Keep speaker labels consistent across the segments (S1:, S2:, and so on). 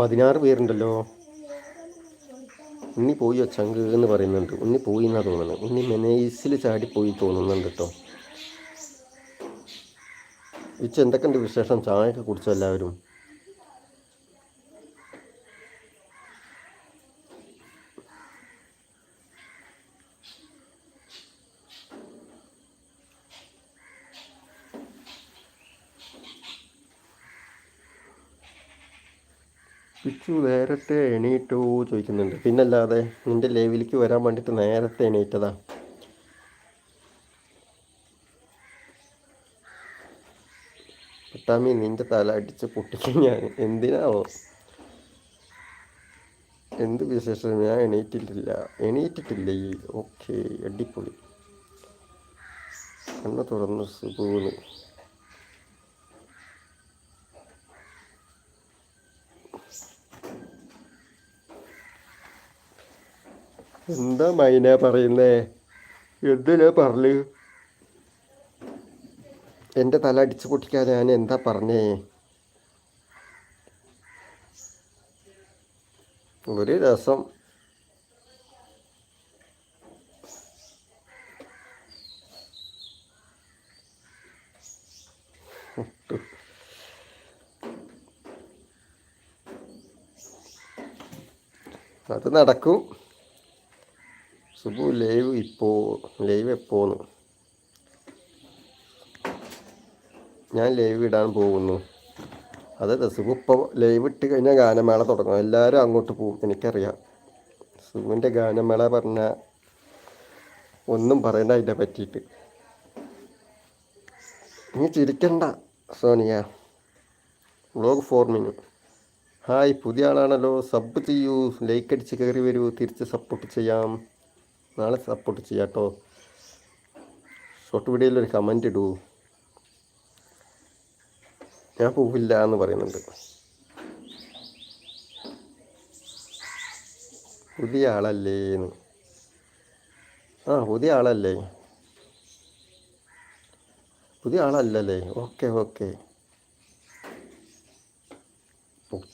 S1: പതിനാറ് പേരുണ്ടല്ലോ. ഉണ്ണി പോയി ചങ്ക് എന്ന് പറയുന്നുണ്ട്. ഉണ്ണി പോയി എന്നാ തോന്നുന്നത് ഉണ്ണി മെനേസിൽ ചാടി പോയി തോന്നുന്നുണ്ട് കേട്ടോ. ഉച്ച എന്തൊക്കെയുണ്ട് വിശേഷം? ചായയൊക്കെ കുടിച്ചോ എല്ലാവരും? പിച്ചു നേരത്തെ എണീറ്റോ ചോദിക്കുന്നുണ്ട്. പിന്നല്ലാതെ നിന്റെ ലേവിലേക്ക് വരാൻ വേണ്ടിയിട്ട് നേരത്തെ എണീറ്റതാ. പട്ടാമി നിന്റെ തല അടിച്ച് പൊട്ടിക്കും ഞാൻ. എന്തിനാവോ? എന്ത് വിശേഷം? ഞാൻ എണീറ്റിട്ടില്ല. എണീറ്റിട്ടില്ല? ഈ ഓക്കെ അടിപൊളി. കണ്ണ തുറന്ന് സുഖൂന്ന്. എന്താ മൈന പറയുന്നേ? എന്തിനാ പറഞ്ഞു? എന്റെ തല അടിച്ചു പൊട്ടിക്കാൻ ഞാൻ എന്താ പറഞ്ഞേ? ഒരു രസം. അത് നടക്കും. സുബു ലൈവ് ഇപ്പോ ലൈവ് എപ്പോന്ന്? ഞാൻ ലൈവ് ഇടാൻ പോകുന്നു. അതെ സുബു ഇപ്പോൾ ലൈവ് ഇട്ട് കഴിഞ്ഞാൽ ഗാനമേള തുടങ്ങും. എല്ലാവരും അങ്ങോട്ട് പോകും എനിക്കറിയാം. സുബുവിന്റെ ഗാനമേള പറഞ്ഞാൽ ഒന്നും പറയണ്ട അതിനെ പറ്റിയിട്ട്. നീ ചിരിക്കണ്ട സോനിയ വ്ളോഗ് ഫോർമിന് ഹായ് പുതിയ ആളാണല്ലോ. സബ് ചെയ്യൂ. ലൈക്ക് അടിച്ച് കയറി വരൂ. തിരിച്ച് സപ്പോർട്ട് ചെയ്യാം. നാളെ സപ്പോർട്ട് ചെയ്യാം കേട്ടോ ഷോർട്ട് വീഡിയോയിൽ ഒരു കമന്റ് ഇടൂ. ഞാൻ പോവില്ല എന്ന് പറയുന്നുണ്ട്. പുതിയ ആളല്ലേ എന്ന്. ആ പുതിയ ആളല്ലേ. പുതിയ ആളല്ലല്ലേ. Okay okay.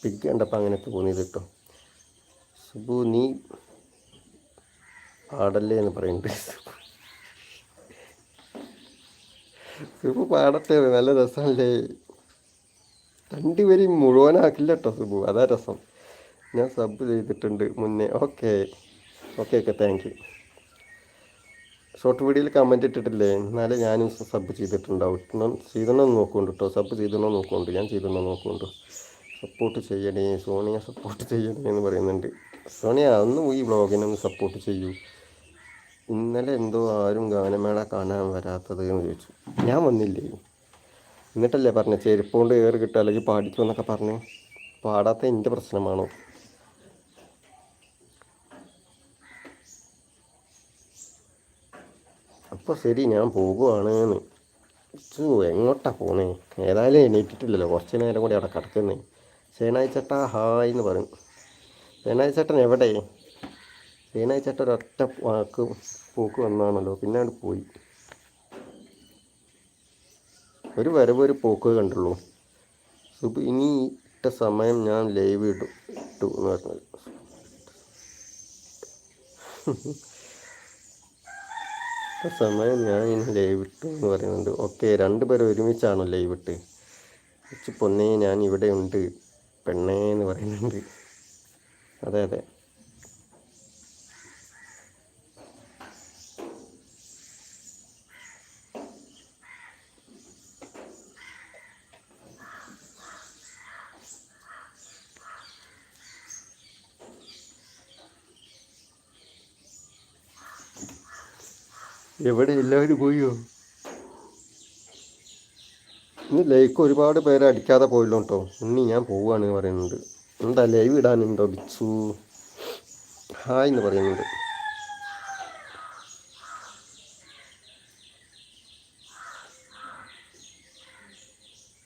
S1: പിക്ക് അങ്ങനെ തോന്നിയത് കേട്ടോ. സുബു നീ പാടല്ലേ എന്ന് പറയുന്നുണ്ട്. സുബു പാടട്ടെ നല്ല രസമല്ലേ? രണ്ടുപേരും മുഴുവനാക്കില്ല കേട്ടോ സുബു. അതാ രസം. ഞാൻ സബ് ചെയ്തിട്ടുണ്ട് മുന്നേ. Okay. Okay okay. Thank you short വീഡിയോയിൽ കമന്റ് ഇട്ടിട്ടില്ലേ? എന്നാലേ ഞാനും സബ് ചെയ്തിട്ടുണ്ടാവും. ചെയ്തണോ നോക്കുന്നുണ്ട് കേട്ടോ സബ് ചെയ്തണോ നോക്കുന്നുണ്ട്. ഞാൻ ചെയ്തണോ നോക്കുന്നുണ്ട് സപ്പോർട്ട് ചെയ്യണേ സോണിയ സപ്പോർട്ട് ചെയ്യണേ എന്ന് പറയുന്നുണ്ട്. സോണിയ ഒന്ന് ഈ വ്ളോഗിനൊന്ന് സപ്പോർട്ട് ചെയ്യൂ. ഇന്നലെ എന്തോ ആരും ഗാനമേള കാണാൻ വരാത്തത് എന്ന് ചോദിച്ചു. ഞാൻ വന്നില്ലേ? എന്നിട്ടല്ലേ പറഞ്ഞ ചെരുപ്പ് കൊണ്ട് ഏറ് കിട്ടുക അല്ലെങ്കിൽ പാടിച്ചു എന്നൊക്കെ പറഞ്ഞ്. പാടാത്ത എന്റെ പ്രശ്നമാണോ? അപ്പോൾ ശരി ഞാൻ പോകുവാണ് ചു എങ്ങോട്ടാ പോണേ? ഏതായാലും എണീറ്റിട്ടില്ലല്ലോ. കുറച്ച് നേരം കൂടി അവിടെ കിടക്കുന്നേ. ചേട്ടാ ഹായ് എന്ന് പറയും. സേനായി ചേട്ടൻ എവിടെ? സേനായി ചേട്ടൻ ഒരൊറ്റ വാക്ക് പോക്ക് വന്നാണല്ലോ പിന്നെ അവിടെ പോയി. ഒരു വരവ് ഒരു പോക്ക് കണ്ടുള്ളൂ. സുബ് ഇനി ഇട്ട സമയം ഞാൻ ലൈവ് ഇടും ഇട്ടു എന്ന് പറഞ്ഞത്. സമയം ഞാൻ ഇനി ലൈവ് ഇട്ടു എന്ന് പറയുന്നുണ്ട്. ഓക്കെ രണ്ടുപേരും ഒരുമിച്ചാണോ ലൈവ് ഇട്ട്? പൊന്നേ ഞാൻ ഇവിടെ ഉണ്ട് പെണ്ണേ എന്ന് പറയുന്നുണ്ട്. അതെ അതെ. എവിടെ എല്ലാവരും പോയോ? ഇന്ന് ലൈക്ക് ഒരുപാട് പേര് അടിക്കാതെ പോയല്ലോ കേട്ടോ ഇനി ഞാൻ പോവുകയാണ് പറയുന്നുണ്ട്. എന്താ ലൈവ് ഇടാനുണ്ടോ ബിച്ചു? ഹായ് എന്ന് പറയുന്നുണ്ട്.